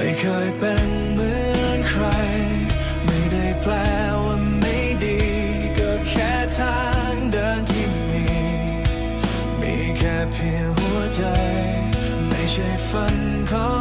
ไม่เคยเป็นเหมือนใคร ไม่ได้แปลว่าไม่ดี ก็แค่ทางเดินที่มี มีแค่เพียงหัวใจ ไม่ใช่ฝันของ